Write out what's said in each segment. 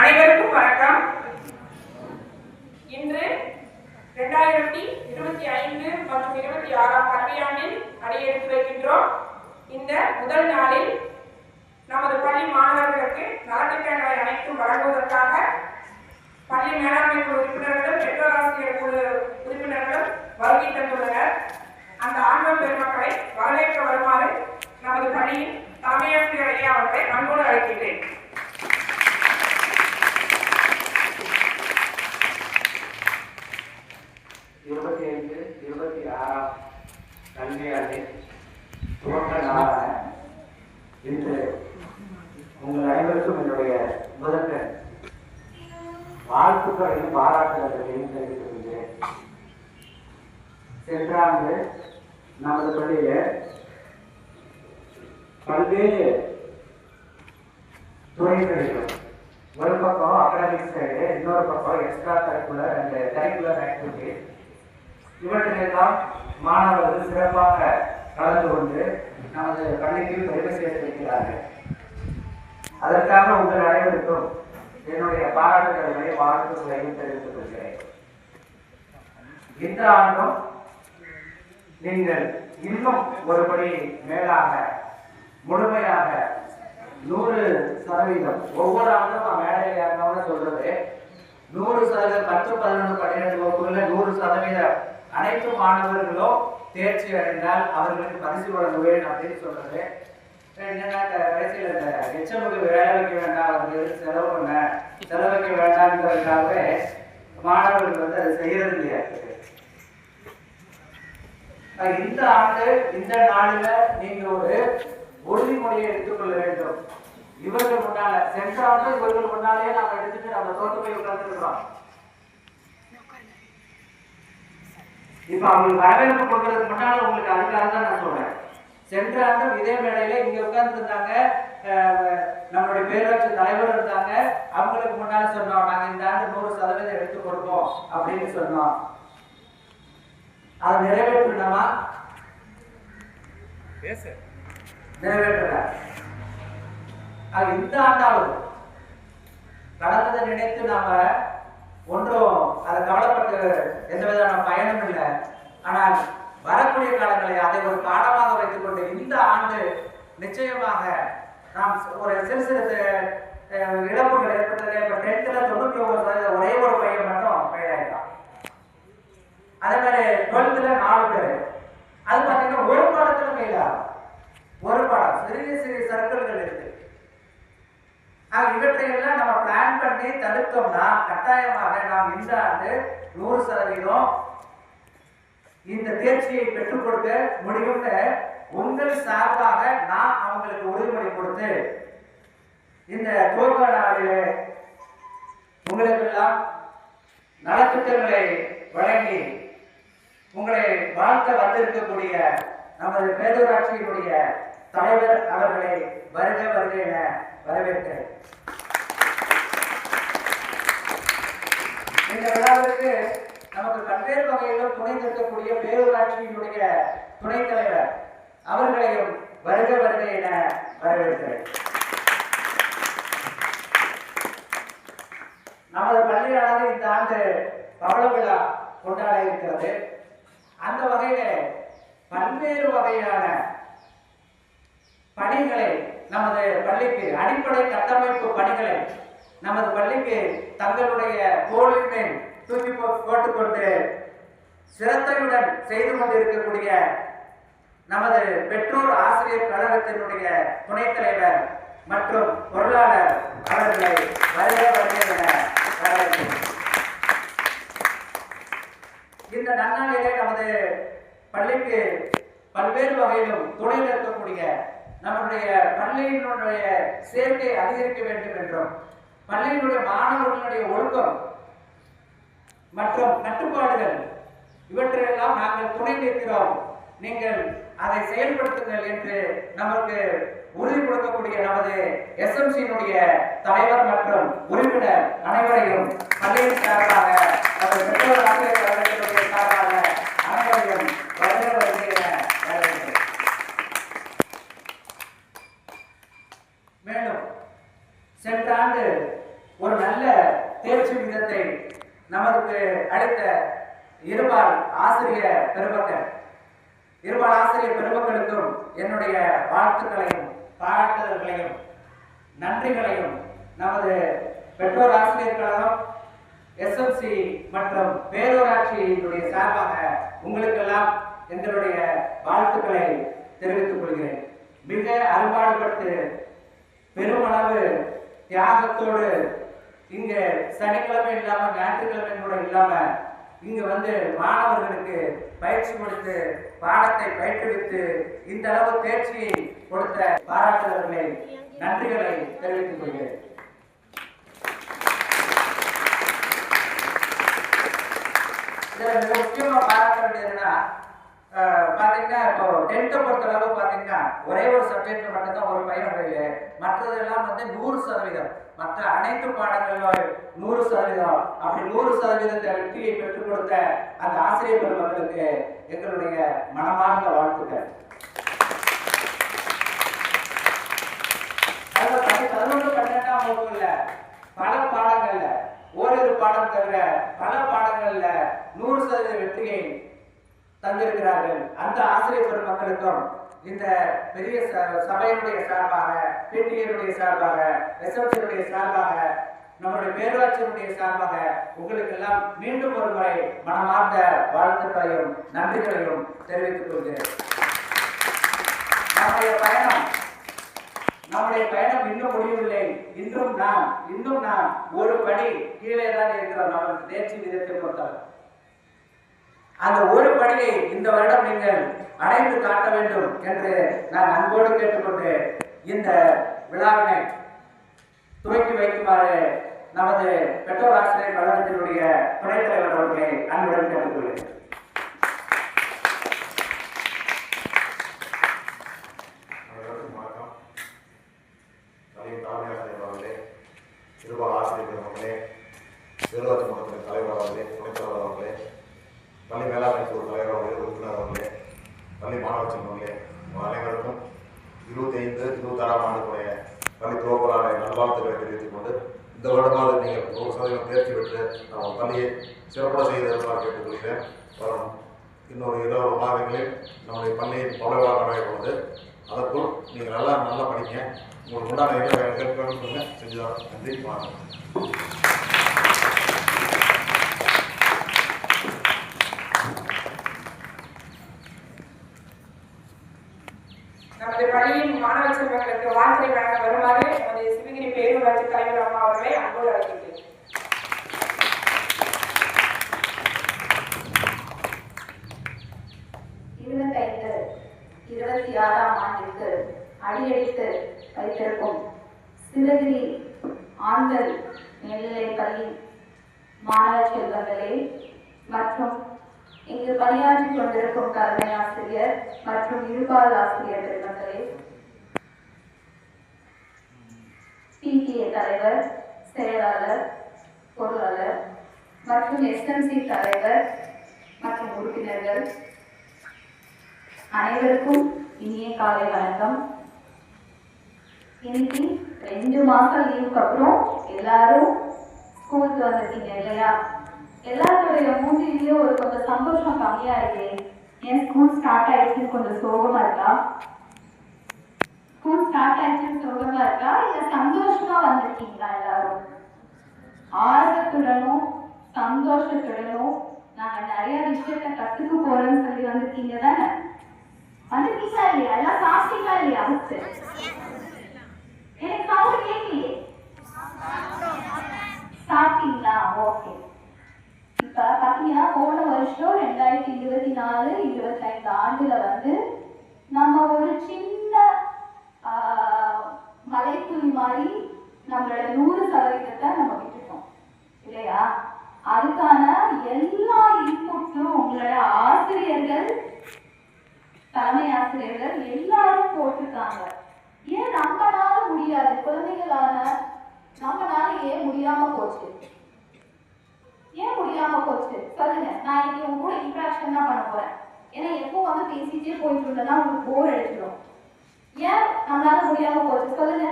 அனைவருக்கும் வணக்கம். இன்று இரண்டாயிரத்தி இருபத்தி ஐந்து மற்றும் இருபத்தி ஆறாம் கல்வியாண்டில் அடியெடுத்து வைக்கின்றோம். இந்த முதல் நாளில் நமது பள்ளி மாணவர்களுக்கு நலத்திட்டங்களை அனைத்தும் வழங்குவதற்காக பள்ளி மேலாண்மை குழு உறுப்பினர்களும் பெற்றோர் ஆசிரியர் குழு உறுப்பினர்களும் வருகை தந்துள்ளனர். அந்த ஆன்மம் பெருமக்களை வரவேற்க வருமாறு நமது பள்ளியின் தலைமையாசிரியர் ஐயா அவர்களை அன்போடு அழைக்கின்றேன். இருபத்தி ஐந்து இருபத்தி ஆறாம் கல்வியாண்டில் துவக்க நாளான இன்று உங்கள் அனைவருக்கும் என்னுடைய முதற்க வாழ்த்துக்களையும் பாராட்டுகளையும் தெரிவித்துக் கொள்கிறேன். சென்ற ஆண்டு நமது பள்ளியில பல்வேறு துறைகளிலும் ஒரு பக்கம் அகாடமிக் சைடு இன்னொரு பக்கம் extra curricular and curricular activities இவற்றிலெல்லாம் மாணவர்கள் சிறப்பாக கலந்து கொண்டு நமது பள்ளிக்கு பெருமை சேர்த்திருக்கிறார்கள். அதற்காக உங்கள் அனைவருக்கும் என்னுடைய பாராட்டுதல்களை வாழ்த்துக்களையும் தெரிவித்துக் கொள்கிறேன். இந்த ஆண்டும் நீங்கள் இன்னும் ஒருபடி மேலாக முழுமையாக நூறு சதவீதம் ஒவ்வொரு ஆண்டும் நான் மேடையில் ஏறினவங்க சொல்றது நூறு சதவீதம் பத்து பதினொன்று பன்னிரெண்டு வகுப்புகளில் நூறு சதவீதம் அனைத்து மாணவர்களும் தேர்ச்சி அடைந்தால் அவர்களுக்கு பரிசு வழங்குவேன் அப்படின்னு சொல்றது. என்னன்னா இந்த இந்த எச்சமுக்கு வேலை வைக்க வேண்டாம் அவர்களுக்கு செலவு பண்ண? செலவு வைக்க வேண்டாம்ங்கிறதுக்காகவே மாணவர்கள் வந்து அதை செய்யறது இல்லையா இந்த ஆண்டு இந்த நாளில் நீங்க ஒரு உறுதிமொழியை எடுத்துக்கொள்ள வேண்டும். இவர்கள் முன்னால சென்ற ஆண்டு இவர்கள் முன்னாலே நாங்கள் எடுத்துட்டு நம்ம தோத்து போய் உட்கார்ந்துருக்கிறோம். இப்ப அவங்களுக்கு வரவேற்பு கொடுக்கறதுக்கு முன்னால உங்களுக்கு அதுக்காக தான் நான் சொல்றேன். சென்ற ஆண்டு இதே மேடையில இங்க உட்கார்ந்து இருந்தாங்க நம்மளுடைய பேரூராட்சி தலைவர் இருந்தாங்க. அவங்களுக்கு முன்னால சொன்னோம் நாங்க இந்த ஆண்டு நூறு சதவீதம் எடுத்து கொடுப்போம் அப்படின்னு சொன்னோம். அதை நிறைவேற்றணுமா? நிறைவேற்றல. அது இந்த ஆண்டாவது கடந்ததை நினைத்து நாம ஒன்றும் அதை கவலைப்பட்டு எந்த விதமான பயனும் இல்லை. ஆனால் வரக்கூடிய காலங்களை அதை ஒரு பாடமாக வைத்துக் கொண்டு இந்த ஆண்டு நிச்சயமாக நாம் ஒரு சிறு சிறு இழப்புகள் ஏற்பட்டது இப்போ டென்த்தில் தொண்ணூற்றி ஒன்பது சதவீதம் ஒரே ஒரு பையன் மட்டும் ஃபெயில் அதே மாதிரி டுவெல்த்தில் நாலு பேர். அது பார்த்தீங்கன்னா ஒரு பாடத்தில் ஃபெயில் ஆகும் ஒரு பாடம். சிறிய சிறிய சர்க்கிள்கள் இருக்கு. ஆக இவற்றையெல்லாம் நம்ம பிளான் பண்ணி தடுத்தோம்னா கட்டாயமாக நாம் இந்த ஆண்டு நூறு சதவீதம் இந்த தேர்ச்சியை பெற்றுக் கொடுக்க முடியும்னு உங்கள் சார்பாக நான் அவங்களுக்கு உறுதிமொழி கொடுத்து இந்த துவக்க நாளிலே உங்களுக்கெல்லாம் நலத்திட்டங்களை வழங்கி உங்களை வாழ்த்த வந்திருக்கக்கூடிய நமது பேரூராட்சியினுடைய தலைவர் அவர்களை வருக வருக என வரவேற்கிறேன். இந்த விழாவிற்கு நமக்கு பல்வேறு வகையிலும் துணை நிற்கக்கூடிய பேரூராட்சியினுடைய துணைத் தலைவர் அவர்களையும் வருக வருக என வரவேற்கிறேன். நமது பள்ளியானது இந்த ஆண்டு பவள விழா கொண்டாட இருக்கிறது. அந்த வகையில பல்வேறு வகையான பணிகளை நமது பள்ளிக்கு அடிப்படை கட்டமைப்பு பணிகளை நமது பள்ளிக்கு தங்களுடைய தோளின் மேல் தூக்கி போட்டுக்கொண்டு சிரத்தையுடன் செய்து கொண்டிருக்கக்கூடிய நமது பெற்றோர் ஆசிரியர் கழகத்தினுடைய துணைத் தலைவர் மற்றும் பொருளாளர் அவர்களை வருக வருக இந்த நன்னாளிலே நமது பள்ளிக்கு பல்வேறு வகையிலும் துணை நிற்கக்கூடிய நம்முடைய பள்ளியினுடைய சேர்க்கை அதிகரிக்க வேண்டும் என்றும் பள்ளியினுடைய மாணவர்களுடைய ஒழுக்கம் மற்றும் கட்டுப்பாடுகள் இவற்றையெல்லாம் நாங்கள் துணை நிற்கிறோம். நீங்கள் அதை செயல்படுத்துங்கள் என்று நமக்கு உறுதி கொடுக்கக்கூடிய நமது எஸ்எம்சியினுடைய தலைவர் மற்றும் உறுப்பினர் அனைவரையும் பள்ளியின் சார்பாக நமது பெற்றோர் ஆசிரியர் சார்பாக அனைவரையும் வருக வருக என வரவேற்கிறேன். மேலும் சென்ற ஆண்டு ஒரு நல்ல தேர்ச்சி விதத்தை அடுத்த இருபால் ஆசிரியர் பெருமக்கள். இருபால் ஆசிரியர் பெருமக்களுக்கும் என்னுடைய வாழ்த்துக்களையும் பாராட்டுதல்களையும் நன்றிகளையும் நமது பெற்றோர் ஆசிரியர்களாலும் எஸ்எம்சி மற்றும் பேரூராட்சியினுடைய சார்பாக உங்களுக்கெல்லாம் எங்களுடைய வாழ்த்துக்களை தெரிவித்துக் கொள்கிறேன். மிக அரும்பாடுபட்டு பெருமளவு தியாகத்தோடு இங்க சனிக்கிழமை இல்லாம ஞாயிற்றுக்கிழமை கூட இல்லாம இங்க வந்து மாணவர்களுக்கு பயிற்சி கொடுத்து பாடத்தை பயிற்றுவித்து இந்த அளவு தேர்ச்சியை கொடுத்த பாராட்டுதல்களை நன்றிகளை தெரிவித்துக் கொள்கிறேன். இதில் மிக முக்கியமா பாராட்ட வேண்டியதுன்னா பார்த்தீங்கன்னா இப்போ டென்த்தை பொறுத்தளவு பார்த்தீங்கன்னா ஒரே ஒரு சப்ஜெக்ட்ல மட்டும்தான் ஒரு பையன் ஃபெயிலு மற்றதெல்லாம் வந்து நூறு சதவீதம். மற்ற அனைத்து பாடங்களும் நூறு சதவீதம். அப்படி நூறு சதவீதத்தை வெற்றியை பெற்றுக் கொடுத்த அந்த ஆசிரியர் பெருமக்களுக்கு எங்களுடைய மனமார்ந்த வாழ்த்துக்கள். பதினொன்று பன்னெண்டாம் வகுப்புல பல பாடங்கள்ல ஓரிரு பாடம் தவிர பல பாடங்கள்ல நூறு சதவீத வெற்றியை தந்திருக்கிறார்கள். அந்த ஆசிரியர் பெருமக்களுக்கும் இந்த பெரிய ச- சபையினுடைய சார்பாக பிடிஏனுடைய சார்பாக எஸ்எம்சியினுடைய சார்பாக நம்முடைய பேரூராட்சியினுடைய சார்பாக உங்களுக்கு எல்லாம் மீண்டும் ஒரு முறை மனமார்ந்த வாழ்த்துக்களையும் நன்றிகளையும் தெரிவித்துக் கொள்கிறேன். நம்முடைய பயணம் நம்முடைய பயணம் இன்னும் முடியவில்லை. இன்றும் நாம் இன்னும் நாம் ஒரு படி கீழே தான் இருக்கிறோம். நமது தேர்ச்சி விதத்தை பொறுத்தவரை அந்த ஒரு பணியை இந்த வருடம் நீங்கள் அடைந்து காட்ட வேண்டும் என்று நான் அன்போடு கேட்டுக்கொண்டு இந்த விழாவினை துவக்கி வைக்குமாறு நமது பெற்றோர் ஆசிரியர் கழகத்தினுடைய துணைத் தலைவர் அவர்களை அன்புடன் கேட்டுக்கொள்கிறேன் அனைவருக்கும் வணக்கம் தலைவர் தலைமை ஆசிரியர் அவர்களே நிர்வாக ஆசிரியர் பெருமக்களே பேரூராட்சி மன்றத்தின் தலைவர் அவர்களே துணைத் தலைவர் அவர்களே பள்ளி மேலாண்மை குழு தலைவர் அவர்களே உறுப்பினர் அவர்களே பள்ளி மாணவ செல்வங்களே அனைவருக்கும் இருபத்தி ஐந்து இருபத்தாறாம் ஆண்டுக்குடைய பள்ளி துவக்கலான நல்வாழ்த்துக்களை தெரிவித்துக் கொண்டு இந்த வருடமாவது நீங்கள் நூறு சதவீதம் தேர்ச்சி பெற்று நம்ம பள்ளியை சிறப்பாக செய்திருப்பார் கேட்டுக்கொள்கிறேன். வரும் இன்னொரு இருபது மாதங்களில் நம்முடைய பள்ளியின் பலவாக நடைபெறுவது அதற்குள் நீங்கள் நல்லா நல்லா படிங்க. உங்களுக்கு உண்டான என்ன ஹெல்ப் வேணும்னு செஞ்சுதான். நன்றி. வணக்கம் நமது பள்ளியின் மாணவ செல்வங்களுக்கு வாழ்த்துறை வழங்க வருமாறு நமது சிவகிரி பேரூராட்சி தலைவர் அம்மா அவர்களை அன்போடு அழைக்கின்றேன் இருபத்தைந்து இருபத்தி ஆறாம் ஆண்டிற்கு அடியெடுத்து வைத்திருக்கும். சிவகிரி ஆண்கள் மேல்நிலைப் பள்ளி மாணவ செல்வங்களே மற்றும் இங்கு பணியாற்றிக் கொண்டிருக்கும் தலைமை ஆசிரியர் மற்றும் இருபால் ஆசிரியர் பெருமக்களே. பிடிஏ தலைவர் செயலாளர் பொருளாளர் மற்றும் எஸ்எம்சி தலைவர் மற்றும் உறுப்பினர்கள் அனைவருக்கும் இனிய காலை வணக்கம். இன்னைக்கு ரெண்டு மாசம் லீவுக்கு அப்புறம் எல்லாரும் ஸ்கூலுக்கு வந்திருக்கீங்க இல்லையா? எல்லாருடைய மூஞ்சிலையும் ஒரு கொஞ்சம் சந்தோஷம் கம்மியா இருக்கு ஏன் ஸ்கூல் ஸ்டார்ட் ஆயிடுச்சுன்னு கொஞ்சம் சோகமா இருக்கா? ஸ்கூல் ஸ்டார்ட் ஆயிடுச்சுன்னு சோகமா இருக்கா? இல்ல சந்தோஷமா வந்திருக்கீங்களா எல்லாரும்? ஆர்வத்துடனும் சந்தோஷத்துடனும் நாங்க நிறைய விஷயத்த கத்துக்க போறோம்னு சொல்லி வந்திருக்கீங்க தானே? வந்திருக்கீங்களா இல்லையா எல்லாம் சாப்பிட்டீங்களா இல்லையா ஃபர்ஸ்ட் எனக்கு சவுண்ட் கேட்கலையே. சாப்பிட்டீங்களா ஓகே. இப்ப பாத்தீங்கன்னா போன வருஷம் ரெண்டாயிரத்தி இருபத்தி நாலு இருபத்தைந்து ஆண்டுல வந்து நம்ம ஒரு சின்ன ஆஹ், மலைத்துளி மாதிரி நம்மளோட நூறு சதவீதத்தை நம்ம விட்டுட்டோம். இல்லையா? அதுக்கான எல்லா இன்புட்டும் உங்களோட ஆசிரியர்கள் தலைமை ஆசிரியர்கள் எல்லாரும் போட்டிருக்காங்க. ஏன் நம்மளால முடியாது? குழந்தைகளான நம்மனால ஏன் முடியாம போச்சு. ஏன் முடியாம போச்சு? சொல்லுங்க. நான் இன்னைக்கு உங்க கூட இன்ட்ராக்ஷன் தான் பண்ண போறேன். ஏன்னா எப்போ வந்து பேசிட்டே போயிட்டு இருந்தா உங்களுக்கு போர் அடிச்சிடும். ஏன் நம்மளால முடியாம போச்சு? சொல்லுங்க.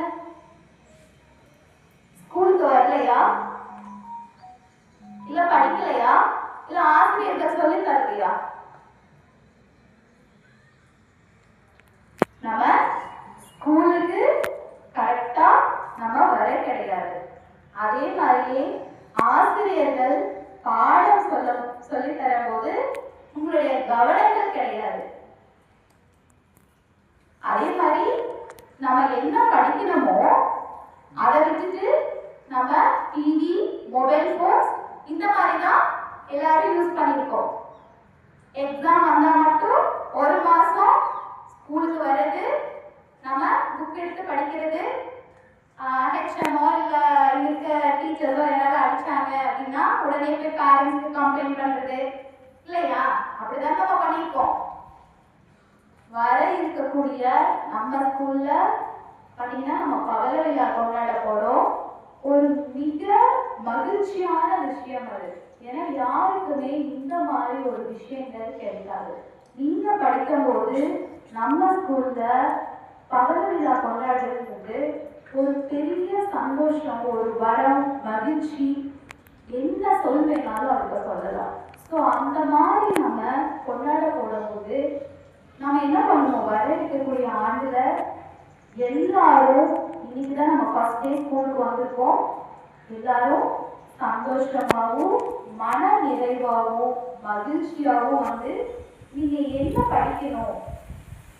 ஸ்கூலுக்கு வரலையா? படிக்கலையா இல்ல படிக்கலையா? இல்ல ஆசிரியர்கள் சொல்லி தரலையா? நம்ம ஸ்கூலுக்கு கரெக்டா நம்ம வர கிடையாது. அதே மாதிரியே ஆசிரியர்கள் பாடம் சொல்ல சொல்லி தரும்போது உங்களுடைய கவனங்கள் கிடையாது. அதே மாதிரி நம்ம என்ன படிக்கணுமோ அதை விட்டுட்டு நம்ம டிவி மொபைல் ஃபோன்ஸ் இந்த மாதிரி தான் எல்லாரும் யூஸ் பண்ணியிருக்கோம். எக்ஸாம் வந்தால் மட்டும் ஒரு மாதம் ஸ்கூலுக்கு வர்றது நம்ம புக் எடுத்து படிக்கிறது ஹெச்எம்மோ இல்லை இருக்க டீச்சர்ஸோ யாராவது அடிச்சாங்க அப்படின்னா உடனே போய் பேரண்ட்ஸ்க்கு கம்ப்ளைண்ட் பண்ணுறது இல்லையா அப்படிதான் நம்ம பண்ணியிருக்கோம் வர இருக்கக்கூடிய நம்ம ஸ்கூல்ல பாத்தீங்கன்னா நம்ம பவள விழா கொண்டாட போறோம் ஒரு மிக மகிழ்ச்சியான விஷயம் அது ஏன்னா யாருக்குமே இந்த மாதிரி ஒரு விஷயங்கள் கிடைக்காது நீங்க படிக்கும்போது நம்ம ஸ்கூல்ல பவள விழா கொண்டாடுறது ஒரு பெரிய சந்தோஷம் ஒரு வரம் மகிழ்ச்சி என்ன சொல்வேனாலும் அதுக்கு சொல்லலாம். ஸோ அந்த மாதிரி நம்ம கொண்டாட போடும்போது நம்ம என்ன பண்ணுவோம்? வர இருக்கக்கூடிய ஆண்டுல எல்லாரும் இன்னைக்கு தான் நம்ம ஃபர்ஸ்ட் டே ஸ்கூலுக்கு வந்திருக்கோம். எல்லாரும் சந்தோஷமாகவும் மன நிறைவாகவும் மகிழ்ச்சியாகவும் வந்து நீங்க என்ன படிக்கணும்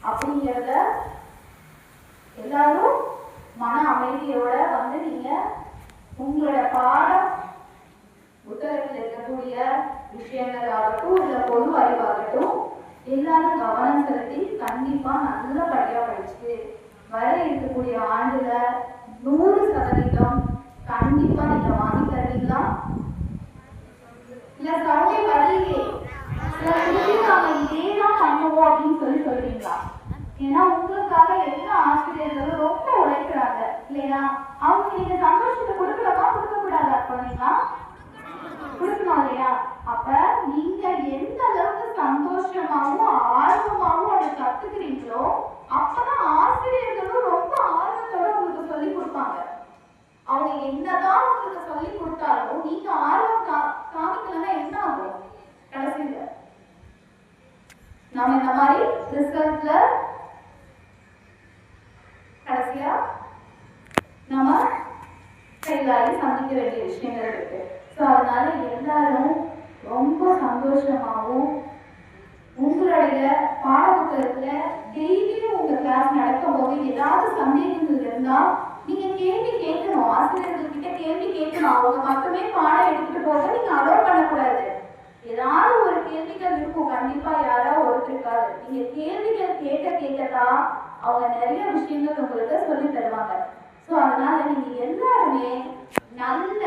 அப்படிங்கிறத எல்லாரும் மன அமைதியோட வந்து நீங்க உங்களோட பாடம் புத்தகத்தில் இருக்கக்கூடிய விஷயங்கள் ஆகட்டும் இல்லை பொது அறிவாகட்டும் எல்லாரும் கவனம் செலுத்தி கண்டிப்பா நல்லபடியா படிச்சு வர இருக்கக்கூடிய ஆண்டுல நூறு சதவீதம் கண்டிப்பா நீங்க வாங்கி தருவீங்களா இல்ல சவுண்டே வரலையே சில பேர் நாம இதே தான் பண்ணுவோம் அப்படின்னு சொல்லி சொல்றீங்களா? ஏன்னா உங்களுக்காக எல்லா ஆசிரியர்களும் ரொம்ப உழைக்கிறாங்க இல்லையா? அவங்க நீங்க சந்தோஷத்தை கொடுக்கலாமா கொடுக்க கூடாதா பண்ணீங்களா கொடுக்கணும் இல்லையா அப்ப நீங்க எந்த அளவுக்கு சந்தோஷமாவும் ஆர்வமாவும் அதை கத்துக்கிறீங்களோ அப்பதான் ஆசிரியர்களும் ரொம்ப ஆர்வத்தோட உங்களுக்கு சொல்லி கொடுப்பாங்க அவங்க என்னதான் உங்களுக்கு சொல்லி கொடுத்தாலும் நீங்க ஆர்வம் கா- காமிக்கலன்னா என்ன ஆகும் கடைசியில நாம இந்த மாதிரி ரிசல்ட்ல கடைசியா நம்ம எல்லாரையும் சந்திக்க வேண்டிய விஷயங்கள் இருக்கு. ஸோ அதனால எல்லாரும் ரொம்ப சந்தோஷமாகவும் உங்களுடைய பாடப்புத்தகத்தில் டெய்லியும் உங்கள் கிளாஸ் நடக்கும் போது ஏதாவது சந்தேகங்கள் இருந்தால் நீங்கள் கேள்வி கேட்கணும். ஆசிரியர்கள் கிட்ட கேள்வி கேட்கணும். அவங்க மட்டுமே பாடம் எடுத்துகிட்டு போக நீங்கள் அலோவ் பண்ணக்கூடாது ஏதாவது ஒரு கேள்விகள் இருக்கும் கண்டிப்பா யாரோ ஒருத்தருக்காது நீங்க கேள்விகள் கேட்க கேட்கத்தான் அவங்க நிறைய விஷயங்கள் உங்களுக்கு சொல்லி தருவாங்க. ஸோ அதனால நீங்க எல்லாருமே நல்ல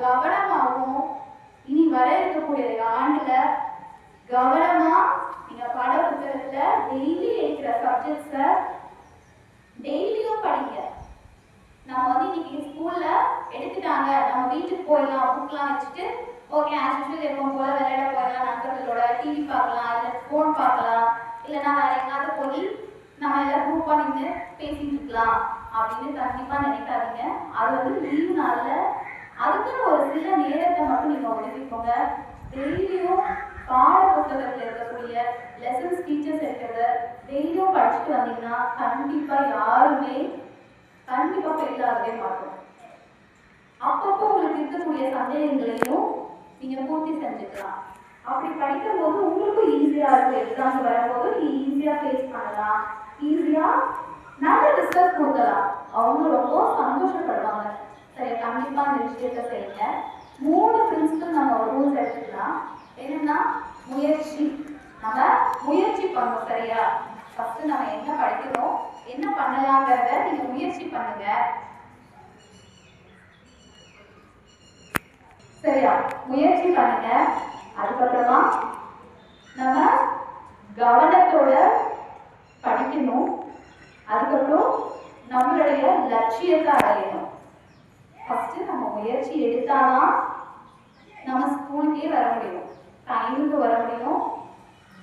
கவனமாகவும் இனி வர இருக்கக்கூடிய ஆண்டுல கவனமா நீங்க பாட புத்தகத்துல டெய்லி எடுக்கிற சப்ஜெக்ட்ஸ டெய்லியும் படிங்க. நம்ம வந்து இன்னைக்கு ஸ்கூல்ல எடுத்துட்டாங்க. நம்ம வீட்டுக்கு போயிடலாம் புக்லாம் வச்சுட்டு ஓகே ஆஸ் யூஷுவல் எப்பவும் போல விளையாட போயிடலாம் நண்பர்களோட டிவி பார்க்கலாம் இல்லை ஃபோன் பார்க்கலாம் இல்லைன்னா வேற எங்காவது போய் நம்ம எல்லாம் குரூப்பா நின்று பேசிட்டு இருக்கலாம் அப்படின்னு கண்டிப்பா நினைக்காதீங்க. அது வந்து லீவு நாள்ல அதுக்குன்னு ஒரு சில நேரத்தை மட்டும் நீங்க ஒதுக்கிக்கோங்க. டெய்லியும் பாட புத்தகத்துல இருக்கக்கூடிய லெசன்ஸ் டீச்சர்ஸ் இருக்கிறத டெய்லியும் படிச்சுட்டு வந்தீங்கன்னா கண்டிப்பா யாருமே கண்டிப்பா ஃபெயில் ஆகவே மாட்டோம். அப்பப்போ உங்களுக்கு இருக்கக்கூடிய சந்தேகங்களையும் நீங்க பூர்த்தி செஞ்சுக்கலாம். அப்படி படிக்கும் போது உங்களுக்கும் ஈஸியா இருக்கும். எக்ஸாம் வரும்போது நீ ஈஸியா ஃபேஸ் பண்ணலாம். ஈஸியா நல்ல டிஸ்கஸ் கொடுக்கலாம். அவங்க ரொம்ப சந்தோஷப்படுவாங்க. சரி கண்டிப்பா இந்த விஷயத்தை செய்யுங்க. மூணு பிரின்சிபல் நம்ம ரூல்ஸ் எடுத்துக்கலாம். என்னன்னா முயற்சி. நம்ம முயற்சி பண்ணோம் சரியா? ஃபர்ஸ்ட் நம்ம என்ன படிக்கிறோம் என்ன பண்ணலாங்கிறத நீங்க முயற்சி பண்ணுங்க. சரியா? முயற்சி பண்ணுங்க. அதுக்கப்புறமா நம்ம கவனத்தோட படிக்கணும். அதுக்கப்புறம் நம்மளுடைய லட்சியத்தை அடையணும். ஃபஸ்ட்டு நம்ம முயற்சி எடுத்தாதான் நம்ம ஸ்கூலுக்கே வர முடியும். டைமுக்கு வர முடியும்.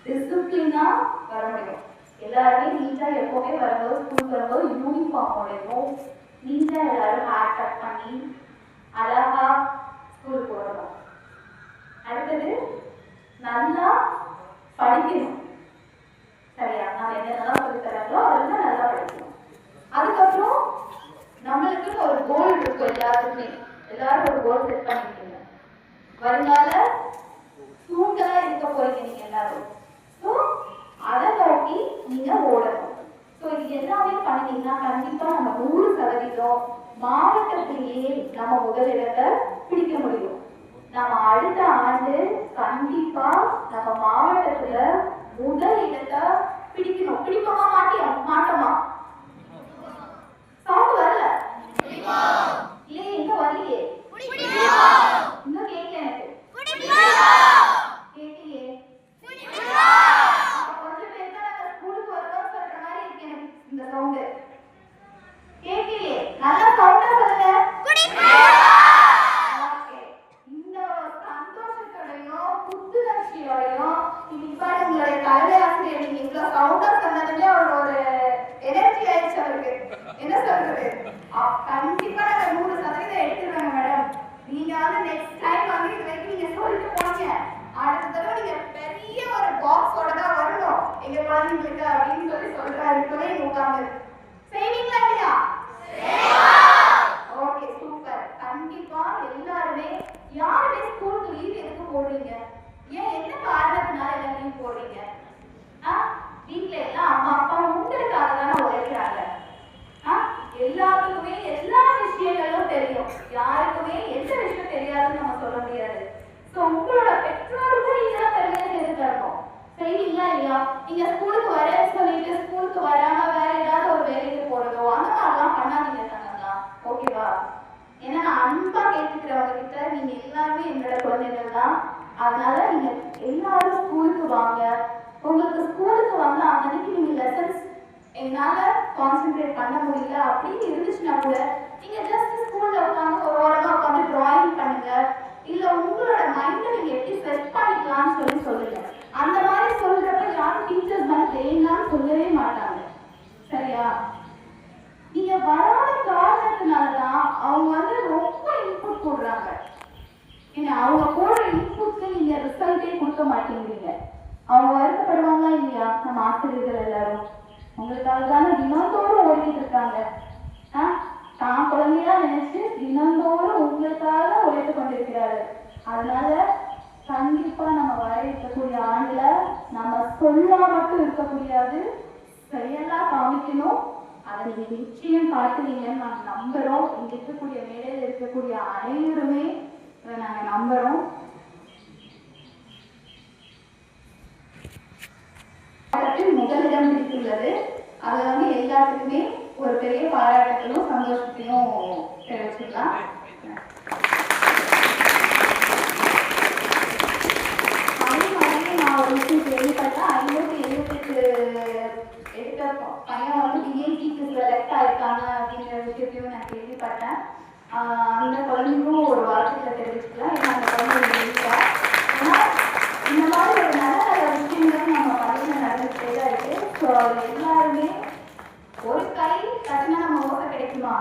டிசிப்ளினாக வர முடியும். எல்லாருமே நீட்டாக எப்போவுமே வரும்போது ஸ்கூலுக்கு வரும்போது யூனிஃபார்மோடையும் நீட்டாக எல்லாரும் ஹேர் கட் பண்ணி அழகா ஸ்கூலுக்கு வரணும் அடுத்தது நல்லா படிக்கணும். சரியா? நான் என்னென்னலாம் சொல்லி தராங்களோ அதெல்லாம் நல்லா படிக்கணும் அதுக்கப்புறம் நம்மளுக்கு ஒரு கோல் இருக்கும் எல்லாருக்குமே எல்லாரும் ஒரு கோல் செட் பண்ணிக்கிங்க வருங்கால ஸ்டூடெண்டா இருக்க போறீங்க நீங்க எல்லாரும். ஸோ அதை நோக்கி நீங்க ஓடணும். ஸோ இது எல்லாமே பண்ணீங்கன்னா கண்டிப்பா நம்ம நூறு சதவீதம் மாவட்டத்திலேயே நம்ம முதலிடத்தை பிடிக்க முடியும். நம்ம அடுத்த ஆண்டு கண்டிப்பா நம்ம மாவட்டத்துல முதல் இடத்தை பிடிக்கணும். பிடிப்போமா மாட்டியோம் மாட்டோமா? சவுண்ட் வரல? இல்லையே எங்க வரலையே. இன்னும் கேட்கல எனக்கு கேட்கலையே அப்ப கொஞ்சம் பேர் தான் நாங்க ஸ்கூலுக்கு வரணும்னு சொல்ற மாதிரி இருக்கு எனக்கு இந்த சவுண்ட் கேட்கலையே நல்லா சவுண்டா சொல்லுங்க Okay. இந்த சந்தோஷத்தோடையும் புத்துணர்ச்சியோடையும் இப்ப உங்களுடைய கல்வி ஆசிரியர் நீங்க இவ்வளவு சவுண்டா சொன்னதுமே அவர் ஒரு எனர்ஜி ஆயிடுச்சு அவருக்கு என்ன சொல்றது அப்~ கண்டிப்பா நாங்க நூறு சதவீதம் எடுத்துருவாங்க மேடம் நீங்க வந்து நெக்ஸ்ட் டைம் வந்து இது வரைக்கும் நீங்க சொல்லிட்டு போனீங்க அடுத்த தடவை நீங்க பெரிய ஒரு பாக்ஸோட தான் வரணும் எங்க குழந்தைங்களுக்கு அப்படின்னு சொல்லி சொல்றாரு. துணை இங்க உட்கார்ந்து செய்வீங்களா இல்லையா ஓகே சூப்பர் கண்டிப்பா எல்லாருமே யாருமே ஸ்கூலுக்கு லீவ் எதுக்கு போடுறீங்க ஏன் என்ன காரணத்தினால எல்லாம் லீவ் போடுறீங்க ஆ வீட்ல எல்லாம் அம்மா அப்பா உங்களுக்காக தானே உழைக்கிறாங்க ஆ எல்லாத்துக்குமே எல்லா விஷயங்களும் தெரியும் யாருக்குமே எந்த விஷயம் தெரியாதுன்னு நம்ம சொல்ல முடியாது ஸோ உங்களோட பெற்றோருக்கும் நீங்க தான் பெருமையை செய்து தரணும் செய்வீங்களா இல்லையா நீங்க ஸ்கூலுக்கு வரேன்னு சொல்லிட்டு ஸ்கூலுக்கு வராம வேற ஏதாவது ஒரு வேலைக்கு போறதோ அந்த மாதிரிலாம் பண்ணாதீங்க தானங்களா ஓகேவா ஏன்னா நான் அன்பா கேட்டுக்கிறவங்க கிட்ட நீங்க எல்லாருமே என்னோட குழந்தைகள் தான் அதனால நீங்க எல்லாரும் ஸ்கூலுக்கு வாங்க உங்களுக்கு ஸ்கூலுக்கு வந்து அன்னைக்கு நீங்க லெசன்ஸ் என்னால் கான்சென்ட்ரேட் பண்ண முடியல அப்படின்னு இருந்துச்சுன்னா கூட நீங்கள் ஜஸ்ட் ஸ்கூலில் உட்காந்து ஒரு ஓரமா உட்காந்து ட்ராயிங் பண்ணுங்க. இல்லை உங்களோட மைண்டை நீங்கள் எப்படி செட் பண்ணிக்கலாம்னு சொல்லி சொல்லுங்க. அந்த மாதிரி சொல்கிறப்ப யாரும் டீச்சர்ஸ் மேல வேண்டாம்னு சொல்லவே மாட்டாங்க. சரியா? நீங்கள் வராத காரணத்தினாலதான் அவங்க வந்து ரொம்ப இன்புட் போடுறாங்க. ஏன்னா அவங்க போடுற இன்புட்க்கு நீங்கள் ரிசல்ட்டே கொடுக்க மாட்டேங்கிறீங்க. அவங்க வருத்தப்படுவாங்களா இல்லையா? நம்ம ஆசிரியர்கள் எல்லாரும். உங்களுக்காக தானே தினந்தோறும் ஓடிட்டு இருக்காங்க. ஆ? தான் குழந்தையா நினைச்சு தினந்தோறும் உங்களுக்காக உழைத்து கொண்டிருக்கிறாரு. அதனால கண்டிப்பா நம்ம வர இருக்கக்கூடிய ஆண்டுல நம்ம சொல்லா மட்டும் இருக்கக்கூடியது செயலா காமிக்கணும் அதை நீங்க நிச்சயம் காட்டுவீங்கன்னு நாங்க நம்புறோம். இங்க இருக்கக்கூடிய மேடையில் இருக்கக்கூடிய அனைவருமே நாங்க நம்புறோம். பாராட்டில் முதலிடம் பிடித்துள்ளது. அது வந்து எல்லாத்துக்குமே ஒரு பெரிய பாராட்டுகளும் சந்தோஷத்தையும் தெரிவிச்சுக்கலாம். அதே மாதிரி நான் ஒரு விஷயம் கேள்விப்பட்டேன் ஐநூத்தி எழுபத்தெட்டு பையன் வந்து டிஎன்சிக்கு செலக்ட் ஆயிருக்காங்க அப்படிங்கிற விஷயத்தையும் நான் கேள்விப்பட்டேன். அந்த குழந்தைக்கும் ஒரு வாழ்த்துக்களை தெரிவிச்சுக்கலாம். ஏன்னா அந்த குழந்தை இல்லை ஏன்னா இந்த மாதிரி ஒரு நல்ல நல்ல விஷயங்கள் நம்ம பள்ளியில் நடந்துகிட்டே தான் இருக்கு ஸோ எல்லாருமே ஒரு கை தட்டினா நம்ம ஓட்ட கிடைக்குமா?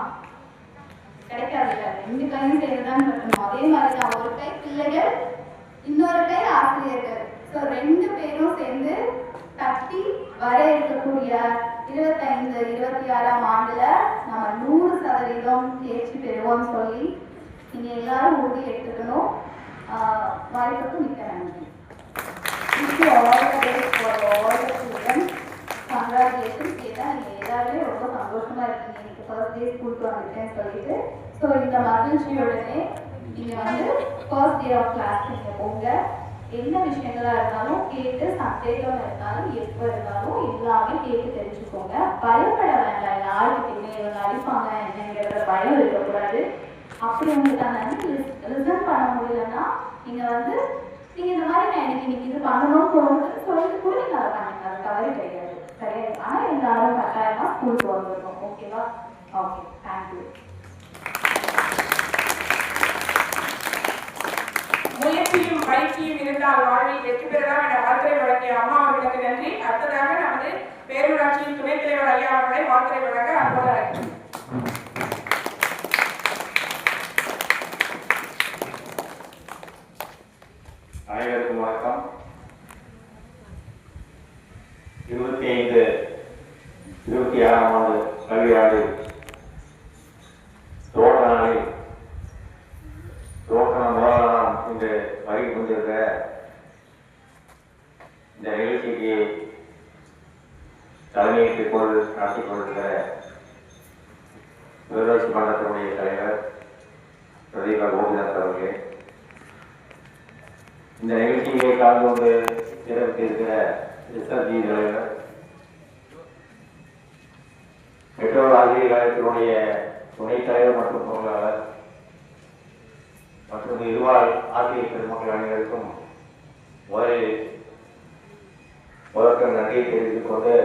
கிடைக்காது ரெண்டு கையும் சேர்ந்துதான் கட்டணும். அதே மாதிரி தான் ஒரு கை பிள்ளைகள் இன்னொரு கை ஆசிரியர்கள். ஸோ ரெண்டு பேரும் சேர்ந்து தட்டி வர இருக்கக்கூடிய இருபத்தைந்து இருபத்தி ஆறாம் ஆண்டுல நம்ம நூறு சதவீதம் தேர்ச்சி பெறுவோம்னு சொல்லி நீங்க எல்லாரும் உறுதி எடுத்துக்கணும். ஆஹ் வாய்ப்புக்கு மிக்க நன்றி. Thank you all for all the students. Congratulations. கேட்டா நீங்க எல்லாருமே ரொம்ப சந்தோஷமா இருக்கீங்க. இன்னைக்கு ஃபர்ஸ்ட் டே ஸ்கூலுக்கு வந்துட்டேன்னு சொல்லிட்டு. ஸோ இந்த மகிழ்ச்சியுடனே நீங்க வந்து ஃபர்ஸ்ட் டே ஆஃப் கிளாஸ் நீங்க போங்க. என்ன விஷயங்களா இருந்தாலும் கேட்டு சந்தேகம் இருந்தாலும் எப்போ இருந்தாலும் எல்லாமே கேட்டு தெரிஞ்சுக்கோங்க. பயப்பட வேண்டாம். யாருக்கிட்டையுமே இவங்க அடிப்பாங்க என்னங்கிறத பயம் இருக்கக்கூடாது. அப்படி உங்களுக்கு அந்த ரிசல்ட் பண்ண முடியலன்னா நீங்க வந்து நீங்க இந்த மாதிரி நான் எனக்கு இன்னைக்கு இது பண்ணணும்னு போகணும்னு சொல்லிட்டு கூட நீங்க அதை பண்ணுங்க அது தவறு கிடையாது சரியா ஆனா எல்லாரும் கட்டாயமா ஸ்கூலுக்கு வந்துடணும் ஓகேவா ஓகே தேங்க்யூ முயற்சியும் பயிற்சியும் இருந்தால் வாழ்வில் வெற்றி பெறலாம் என வாழ்த்துறை வழங்கிய அம்மா அவர்களுக்கு நன்றி அடுத்ததாக நமது பேரூராட்சியின் துணைத் தலைவர் ஐயா அவர்களை வாழ்த்துறை வழங்க அன்போடு அழைக்கிறேன் அனைவருக்கும் வணக்கம் இருபத்தி ஐந்து இருபத்தி ஆறாம் ஆண்டு கல்வியாண்டு தோழ நாளில் நடத்தி கொண்டிருக்கிற ஊராட்சி மன்றத்தினுடைய தலைவர் பிரதீபா கோபிநாத் அவர்களே இந்த நிகழ்ச்சியை கலந்து கொண்டு சிறப்பித்திருக்கிற எஸ்ஆர்ஜி தலைவர் பெற்றோர் ஆசிரியர் கழகத்தினுடைய துணைத் தலைவர் மற்றும் பொருளாளர் மற்றும் இருவாள் ஆசிரியர் பெருமக்கள் அனைவருக்கும் முதலில் முதற்க நன்றியை தெரிவித்துக் கொண்டு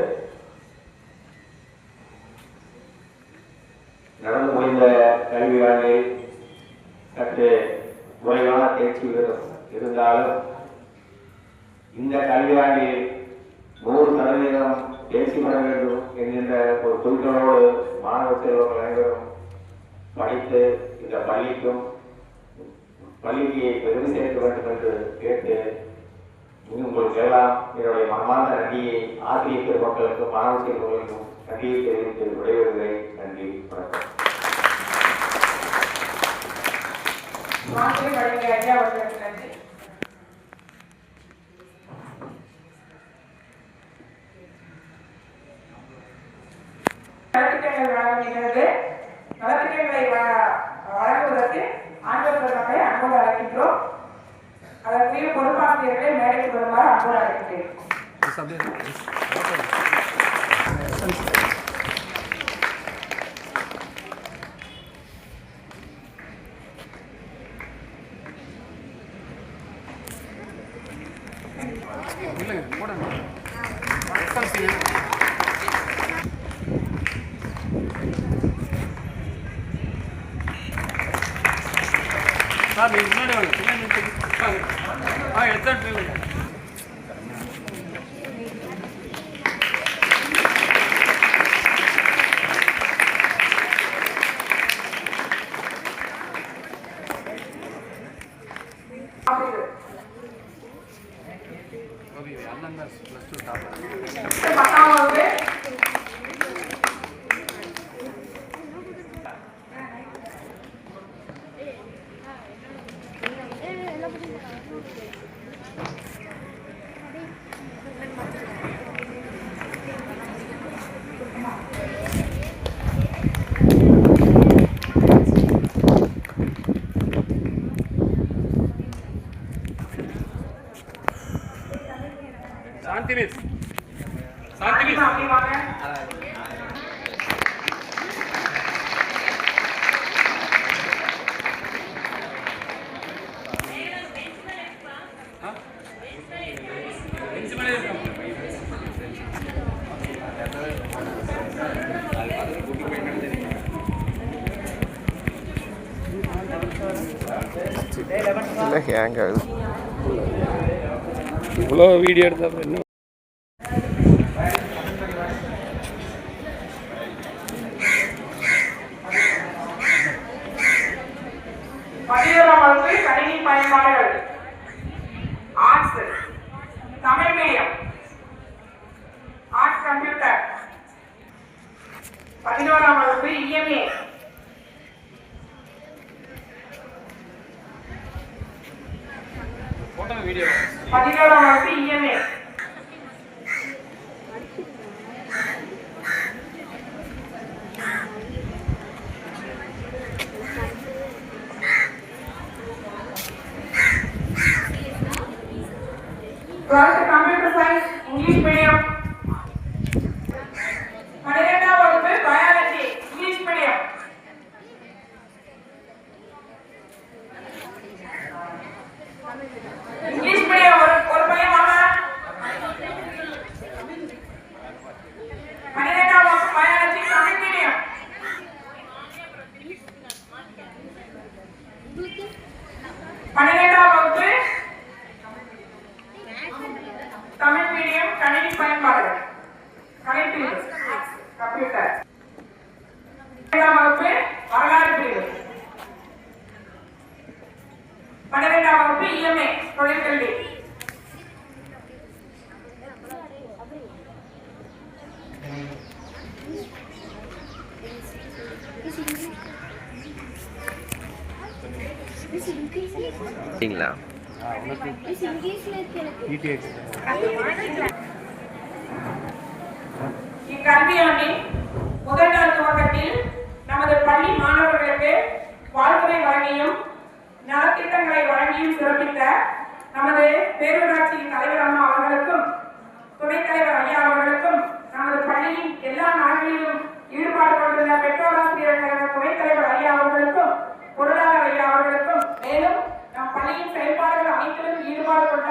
நடந்து முடிந்த கல்வியாண்டில் சற்று குறைவான தேர்ச்சி விகிதம் இருந்தாலும் இந்த கல்வியாண்டில் நூறு சதவீதம் தேர்ச்சி பெற வேண்டும் என்கின்ற ஒரு குறிக்கோளோடு மாணவ செல்வங்கள் அனைவரும் படித்து இந்த பள்ளிக்கும் பள்ளிக்கு பெருமை சேர்க்க வேண்டும் என்று கேட்டு இனி உங்களுக்கு எல்லாம் என்னுடைய மனமார்ந்த நன்றியை ஆசிரியர் பெருமக்களுக்கும் மாணவ செல்வங்களுக்கும் நன்றியை தெரிவித்து விடைபெறுகிறேன். நன்றி வணக்கம். மாற்றி வழங்கிய ஐயா அவர்களுக்கு நன்றி நலத்திட்டங்கள் வழங்குகிறது நலத்திட்டங்களை வழங்குவதற்கு ஆண்கள் அன்போடு அழைக்கின்றோம் அதற்குரிய பொறுப்பாசிரியர்களை மேடைக்கு வருமாறு அன்போடு அழைக்கின்றேன் சார் நீங்கள் முன்னாடி வாங்க பின்னாடி ஆ எத்தனை ஹேங் ஆகுது இவ்வளோ வீடியோ எடுத்தா என்ன? கணினி பயன்பாடுகள் டிடிஎக்ஸ் முதல் நாள் துவக்கத்தில் நமது பள்ளி மாணவர்களுக்கு வாழ்த்துறை வழங்கியும் நலத்திட்டங்களை வழங்கியும் சிறப்பித்த நமது பேரூராட்சி தலைவர் அம்மா அவர்களுக்கும் துணைத் தலைவர் ஐயா அவர்களுக்கும் நமது பள்ளியின் எல்லா நாடுகளிலும் ஈடுபாடு கொண்டுள்ள பெற்றோராசிரியர் கழக துணைத் தலைவர் ஐயா அவர்களுக்கும் பொருளாளர் ஐயா அவர்களுக்கும் மேலும் நம் பள்ளியின் செயல்பாடுகள் அனைத்திலும் ஈடுபாடு கொண்ட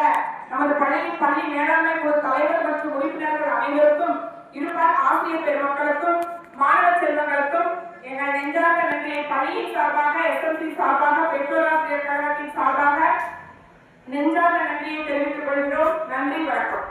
நமது பள்ளியின் பள்ளி மேலாண்மை குழு தலைவர் மற்றும் உறுப்பினர்கள் அனைவருக்கும் இருபால் ஆசிரியர் பெருமக்களுக்கும் மாணவ செல்வங்களுக்கும் எங்கள் நெஞ்சார்ந்த நன்றியை பள்ளியின் சார்பாக எஸ்எம்சி சார்பாக பெற்றோராசிரியர் கழகத்தின் சார்பாக நெஞ்சார்ந்த நன்றியை தெரிவித்துக் கொள்கிறோம். நன்றி வணக்கம்.